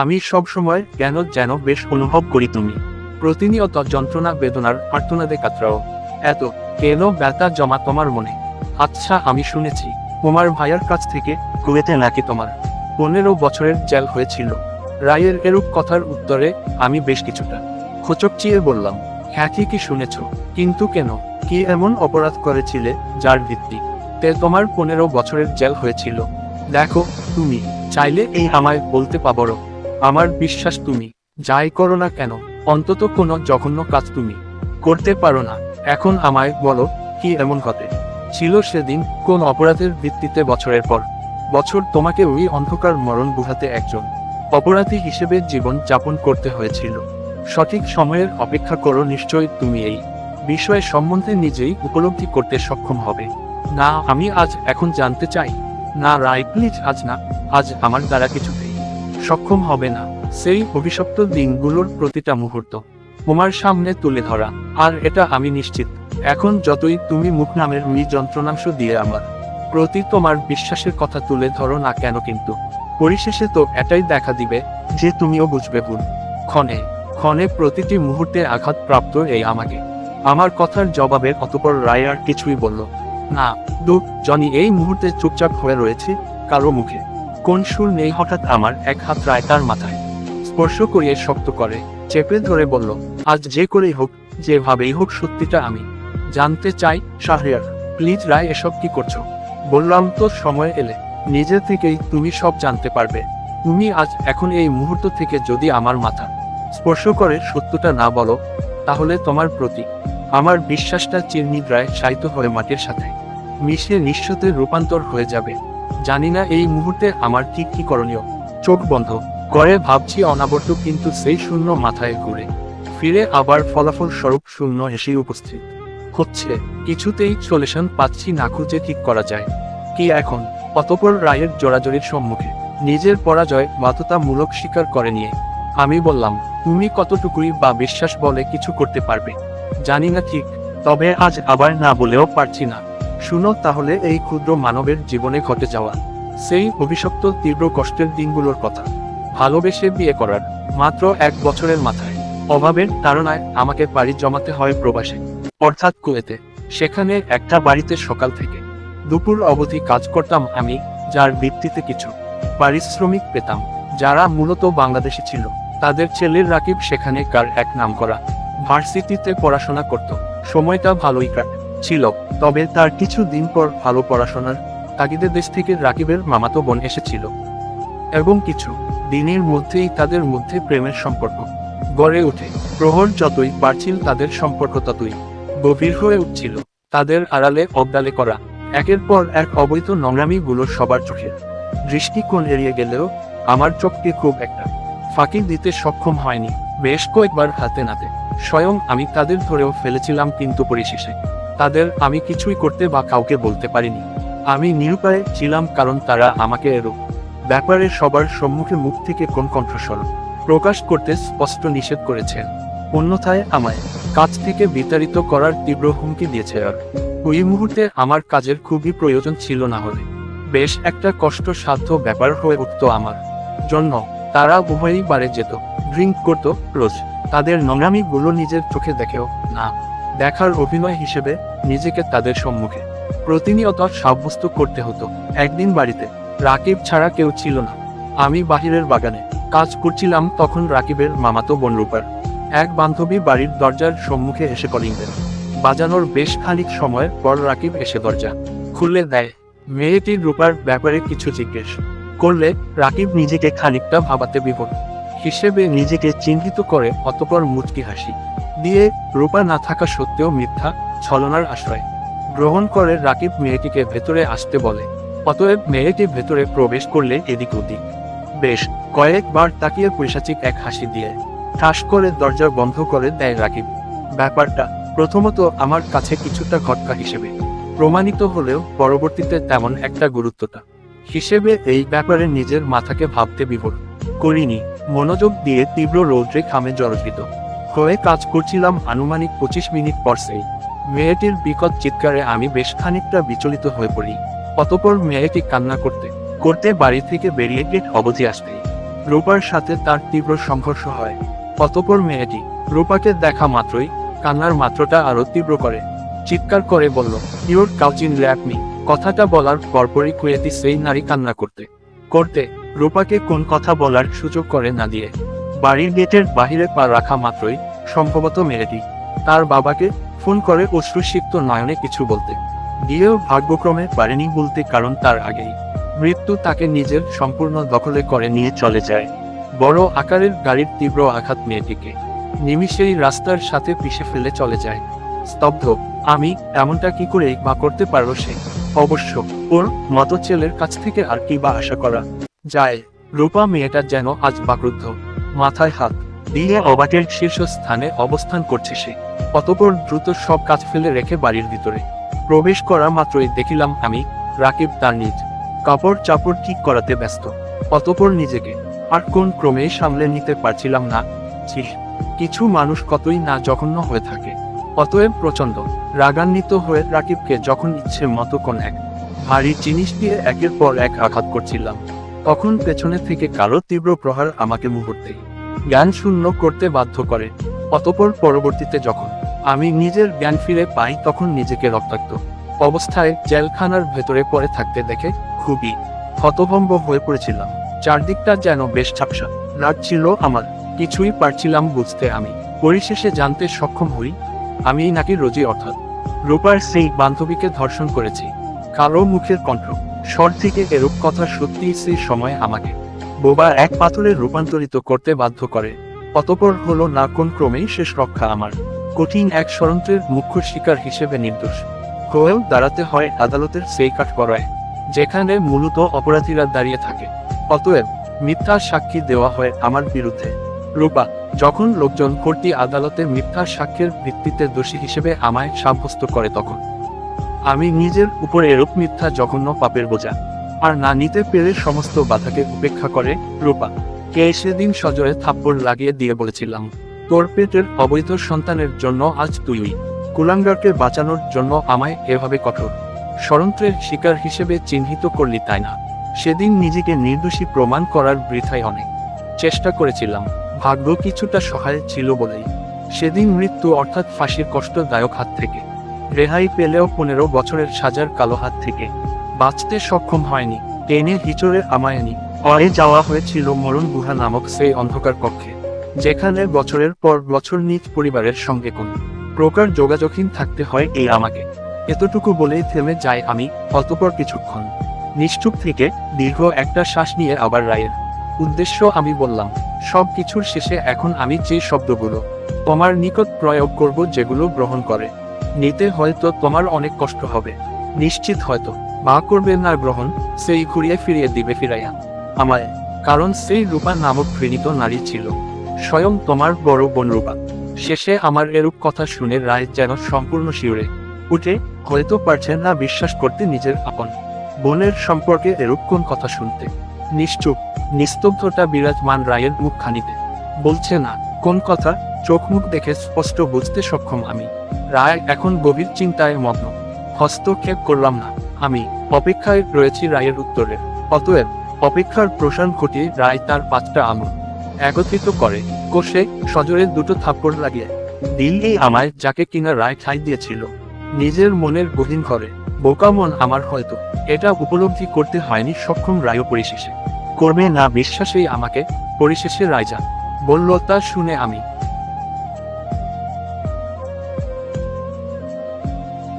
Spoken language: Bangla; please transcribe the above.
আমি সব সময় কেন যেন বেশ অনুভব করি তুমি। প্রতিনিয়ত যন্ত্রণা, বেদনার আর্তনাদে কাতরাও এত কেন ব্যথা জমা তোমার মনে? আচ্ছা আমি শুনেছি, তোমার ভাইয়ার কাছ থেকে কুয়েতে নাকি তোমার পনেরো বছরের জেল হয়েছিল। রায়ের এরূপ কথার উত্তরে আমি বেশ কিছুটা খোচকচিয়ে বললাম হ্যাঁ ঠিকই শুনেছ, কিন্তু কেন? কি এমন অপরাধ করেছিলে যার ভিত্তি তে তোমার পনেরো বছরের জেল হয়েছিল? দেখো, তুমি চাইলে এই আমায় বলতে পাবো আমার বিশ্বাস তুমি। যাই করো না কেন, অন্তত কোনো জঘন্য কাজ তুমি। করতে পারো না। এখন আমায় বলো, কি এমন ঘটে? ছিল সেদিন কোন অপরাধের ভিত্তিতে বছরের পর। বছর তোমাকে ওই অন্ধকার মরণ বুঝাতে একজন অপরাধী হিসেবে জীবন যাপন করতে হয়েছিল। সঠিক সময়ের অপেক্ষা করো নিশ্চয় তুমি এই বিষয় সম্বন্ধে নিজেই উপলব্ধি করতে সক্ষম হবে। না, আমি আজ এখন জানতে চাই। না, রায়, প্লিজ, আজ না। আজ আমার দ্বারা কিছুতেই সক্ষম হবে না। সেই অভিশপ্ত দিনগুলোর প্রতিটা মুহূর্ত তোমার সামনে তুলে ধরা। আর এটা আমি নিশ্চিত, এখন যতই তুমি মুখ নামের মি যন্ত্রণাংশ দিয়ে আমার প্রতি তোমার বিশ্বাসের কথা তুলে ধরো না কেন কিন্তু। পরিশেষে তো এটাই দেখা দিবে যে তুমিও বুঝবে ভুল। ক্ষণে ক্ষণে প্রতিটি মুহূর্তে আঘাত প্রাপ্ত এই আমাকে। আমার কথার জবাবে অতপর রায় আর কিছুই বলল, না দু জনি, এই মুহূর্তে চুপচাপ হয়ে রয়েছে কারও মুখে। কোন সুর নেই হঠাৎ আমার এক হাত রায় তার মাথায়। স্পর্শ করিয়ে শক্ত করে, চেপে ধরে বলল, আজ যে করেই হোক, যেভাবেই হোক সত্যিটা আমি। জানতে চাই, শাহরিয়ার, প্লিজ রায়, এসব কি করছ? বললাম, তো সময় এলে। নিজে থেকেই তুমি সব জানতে পারবে। তুমি আজ এখন এই মুহূর্ত থেকে যদি আমার মাথা স্পর্শ করে সত্যটা না বলো, তাহলে তোমার প্রতি আমার বিশ্বাসটা চিরনিদ্রায় শায়িত হয়ে মাটির সাথে। মিশে নিঃস্বতে রূপান্তর হয়ে যাবে। জানি না এই মুহূর্তে আমার ঠিক কি করণীয়। চোখ বন্ধ। করে ভাবছি অনাবর্ত কিন্তু সেই শূন্য মাথায় ঘুরে। ফিরে আবার ফলাফল স্বরূপ শূন্য এসেই উপস্থিত। হচ্ছে, কিছুতেই সলিউশন পাচ্ছি না খুঁজে ঠিক করা যায়। কি এখন? অতপর রায়ের জোরাজোরির সম্মুখে। নিজের পরাজয় বাধ্যতামূলক স্বীকার করে নিয়ে। আমি বললাম, তুমি কতটুকুই বা বিশ্বাস বলে কিছু করতে পারবে? জানি না ঠিক, তবে আজ আবার না বলেও পারছি না। শুনো তাহলে এই ক্ষুদ্র মানবের জীবনে ঘটে যাওয়া সেই অভিশপ্ত তীব্র কষ্টের দিনগুলোর কথা। ভালোবেসে বিয়ে করার মাত্র এক বছরের মাথায় অভাবের তাড়নায় আমাকে বাড়ি জমাতে হয় প্রবাসে। অর্থাৎ কুয়েতে। সেখানে একটা বাড়িতে সকাল থেকে দুপুর অবধি কাজ করতাম আমি, যার ভিত্তিতে কিছু পারিশ্রমিক পেতাম, যারা মূলত বাংলাদেশি ছিল। তাদের ছেলের রাকিব সেখানে কার এক নাম করা ভার্সিটিতে পড়াশোনা করত। সময়টা ভালোই কাট। ছিল, তবে তার কিছু দিন পর ভালো পড়াশোনার তাগিদে দেশ থেকে রাকিবের মামাতো বোন এসেছিল। এবং কিছু দিনের মধ্যেই তাদের মধ্যে প্রেমের সম্পর্ক গড়ে ওঠে। প্রহর যতই বাড়ছিল তাদের সম্পর্ক ততই গভীর হয়ে উঠছিল। তাদের আড়ালে অবদালে করা একের পর এক অবৈধ নোংরামিগুলো সবার চোখে। দৃষ্টিকোণ এড়িয়ে গেলেও আমার চোখকে খুব একটা ফাঁকি দিতে সক্ষম হয়নি। বেশ কয়েকবার হাতে নাতে। স্বয়ং আমি তাদের ধরেও ফেলেছিলাম কিন্তু পরিশেষে। তাদের আমি কিছুই করতে বা কাউকে বলতে পারিনি। আমি নিরুপায় ছিলাম কারণ তারা আমাকে এরূপ ব্যাপারে সবার সম্মুখে মুখ থেকে কোন কণ্ঠস্বর প্রকাশ করতে স্পষ্ট নিষেধ করেছেন অন্যথায় আমায় কাজ থেকে বিতাড়িত করার তীব্র হুমকি দিয়েছে আর। ওই মুহূর্তে আমার কাজের খুবই প্রয়োজন ছিল না হলে। বেশ একটা কষ্টসাধ্য ব্যাপার হয়ে উঠত আমার জন্য। তারা উভয়ই বারে যেত, ড্রিঙ্ক করত, রোজ। তাদের নোংরামিগুলো নিজের চোখে দেখেও না। দেখার অভিনয় হিসেবে নিজেকে তাদের সম্মুখে। প্রতিনিয়ত সাব্যস্ত করতে হতো। একদিন বাড়িতে, রাকিব ছাড়া কেউ ছিল না। আমি বাহিরের বাগানে কাজ করছিলাম তখন রাকিবের মামাতো বোন রূপার। এক বান্ধবী বাড়ির দরজার সম্মুখে এসে কলিং দেন বাজানোর বেশ খানিক সময় পর রাকিব এসে দরজা খুলে দেয়। মেয়েটির রূপার ব্যাপারে কিছু জিজ্ঞেস করলে রাকিব নিজেকে খানিকটা ভাবাতে বিভোর। হিসেবে নিজেকে চিহ্নিত করে অতপর মুচকি হাসি। দিয়ে রূপা না থাকা সত্ত্বেও মিথ্যা, ছলনার আশ্রয় গ্রহণ করে রাকিব মেয়েটিকে ভেতরে আসতে বলে। অতএব মেয়েটি ভেতরে প্রবেশ করলে এদিক ওদিক। বেশ, কয়েকবার তাকিয়ে পৈশাচিক এক হাসি দিয়ে ঠাস করে দরজা বন্ধ করে দেয় রাকিব। ব্যাপারটা প্রথমত আমার কাছে কিছুটা ঘটকা হিসেবে। প্রমাণিত হলেও পরবর্তীতে তেমন একটা গুরুত্বটা হিসেবে এই ব্যাপারে নিজের মাথাকে ভাবতে বিভোর করিনি। মনোযোগ দিয়ে তীব্র রৌদ্রে খামে জর্জরিত। হয়ে কাজ করছিলাম আনুমানিক পঁচিশ মিনিট পর সেই মেয়েটির বিকট চিৎকারে আমি বেশ খানিকটা বিচলিত হয়ে পড়ি। অতপর মেয়েটি কান্না করতে করতে বাড়ি থেকে বেরিয়ে গেট অবধি আসতেই রূপার সাথে তার তীব্র সংঘর্ষ হয়। অতপর মেয়েটি রূপাকে দেখা মাত্রই কান্নার মাত্রটা আরও তীব্র করে। চিৎকার করে বলল, ইউর কাউচিন ল্যাপ মি। কথাটা বলার পরপরই কুয়েতি সেই নারী কান্না করতে করতে রূপাকে কোন কথা বলার সুযোগ করে না দিয়ে বাড়ির গেটের বাহিরে পা রাখা মাত্রই সম্ভবত মেয়েটি তার বাবাকে ফোন করে অশ্রুসিক্ত নয়নে কিছু বলতে। গিয়েও ভাগ্যক্রমে পারেনি বলতে কারণ তার আগেই। মৃত্যু তাকে নিজের সম্পূর্ণ দখলে করে নিয়ে চলে যায়। বড় আকারের গাড়ির তীব্র আঘাত মেয়েটিকে। নিমিষেই রাস্তার সাথে পিষে ফেলে চলে যায়। স্তব্ধ, আমি এমনটা কি করে বা করতে পারল সে? অবশ্য, ওর মতো ছেলের কাছ থেকে আর কি বা আশা করা যায়। রূপা মেয়েটা যেন আজ বাক্রুদ্ধ। মাথায় হাত দিয়ে অবাকের শীর্ষস্থানে অবস্থান করছে সে। অতপর দ্রুত সব কাজ ফেলে রেখে বাড়ির ভিতরে প্রবেশ করা মাত্রই দেখিলাম আমি, রাকিব তার নিজ কাপড় চাপড় ঠিক করাতে ব্যস্ত। অতপর নিজেকে আর কোন ক্রমে সামলে নিতে পারছিলাম না। কিছু মানুষ কতই না জঘন্য হয়ে থাকে। অতএব প্রচণ্ড রাগান্বিত হয়ে রাকিবকে যখন ইচ্ছে মতো কোন এক ভারী জিনিস দিয়ে একের পর এক আঘাত করছিলাম। তখন পেছনে থেকে কারও তীব্র প্রহার আমাকে মুহূর্তেই জ্ঞান শূন্য করতে বাধ্য করে। অতপর পরবর্তীতে যখন আমি নিজের জ্ঞান ফিরে পাই, তখন নিজেকে রক্তাক্ত অবস্থায় জেলখানার ভেতরে পড়ে থাকতে দেখে খুবই হতভম্ব হয়ে পড়েছিলাম। চারদিকটা যেন বেশ ঝাপসা রাগ ছিল আমার। কিছুই পারছিলাম বুঝতে আমি। পরিশেষে জানতে সক্ষম হই আমি নাকি রোজি অর্থাৎ রূপার সেই বান্ধবীকে ধর্ষণ করেছি। কারও মুখের কণ্ঠ স্বর থেকে এরূপ কথা সত্যি সেই সময় আমাকে বোবা এক পাথরে রূপান্তরিত করতে বাধ্য করে। অতপর হলো না কোন ক্রমেই শেষ রক্ষা আমার। কঠিন এক ষড়যন্ত্রের মুখ্য শিকার হিসেবে নির্দোষ। হয়েও দাঁড়াতে হয় আদালতের সেই কাঠগড়ায়, যেখানে মূলত অপরাধীরা দাঁড়িয়ে থাকে। অতএব মিথ্যা সাক্ষী দেওয়া হয় আমার বিরুদ্ধে। রূপা, যখন লোকজন কোর্টি আদালতে মিথ্যা সাক্ষ্যের ভিত্তিতে দোষী হিসেবে আমায় সাব্যস্ত করে তখন আমি নিজের উপর এরূপ মিথ্যা জঘন্য পাপের বোঝা। আর না নিতে পেরে সমস্ত বাধাকে উপেক্ষা করে রূপা, কে সেদিন সজরে থাপ্পড় লাগিয়ে দিয়ে বলেছিলাম, তোর পেটের অবৈধ সন্তানের জন্য আজ তুই কুলাঙ্গারকে বাঁচানোর জন্য আমায় এভাবে কঠোর। ষড়যন্ত্রের শিকার হিসেবে চিহ্নিত করলি তাই না। সেদিন নিজেকে নির্দোষী প্রমাণ করার বৃথায় অনেক। চেষ্টা করেছিলাম, ভাগ্য কিছুটা সহায় ছিল বলেই। সেদিন মৃত্যু অর্থাৎ ফাঁসির কষ্টদায়ক হাত থেকে। রেহাই পেলেও পনেরো বছরের সাজার কালো হাত থেকে। বাঁচতে সক্ষম হয়নি, টেনে হিচড়ে আমায়নি পরে যাওয়া হয়েছিল মরণ গুহা নামক সেই অন্ধকার কক্ষে, যেখানে বছরের পর বছর নিজ পরিবারের সঙ্গে কোন প্রকার যোগাযোগহীন থাকতে হয় এই আমাকে। এতটুকু বলেই থেমে যায় আমি, অতপর কিছুক্ষণ। নিশ্চুপ থেকে দীর্ঘ একটা শ্বাস নিয়ে আবার রায়ের উদ্দেশ্য আমি বললাম, সব কিছুর শেষে এখন আমি যে শব্দগুলো তোমার নিকট প্রয়োগ করব যেগুলো গ্রহণ করে। নিতে হয়তো তোমার অনেক কষ্ট হবে। নিশ্চিত হয়তো। মা করবে না গ্রহণ, সেই ঘুরিয়ে ফিরিয়ে দিবে ফিরাইয়া। আমায়, কারণ সেই রূপা নামক ঘৃণিত নারী ছিল। স্বয়ং তোমার বড় বোন রূপা। শেষে আমার এরূপ কথা শুনে রায় যেন সম্পূর্ণ শিউরে। উঠে, হয়তো পারছেন না বিশ্বাস করতে নিজের আপন। বোনের সম্পর্কে এরূপ কোন কথা শুনতে? নিশ্চুপ, নিস্তব্ধতা বিরাজমান রায়ের মুখখানিতে। বলছে না, কোন কথা? চোখ মুখ দেখে স্পষ্ট বুঝতে সক্ষম আমি। রায় এখন গভীর চিন্তায় মগ্ন। হস্তক্ষেপ করলাম না। আমি অপেক্ষায় রয়েছি রায়ের উত্তরের অতএব অপেক্ষার প্রসান ঘটিয়ে রায় তার পাঁচটা আঙুল একত্রিত করে কোষে সজোরে দুটো থাপ্পড় লাগিয়ে দিল্লি আমায় যাকে কিনা রায় ঠাই দিয়েছিল। নিজের মনের গহীন ঘরে, বোকা মন আমার হয়তো। এটা উপলব্ধি করতে হয়নি সক্ষম রায় পরিশেষে। করবে না বিশ্বাসেই আমাকে পরিশেষে রায়জা বলল তা শুনে আমি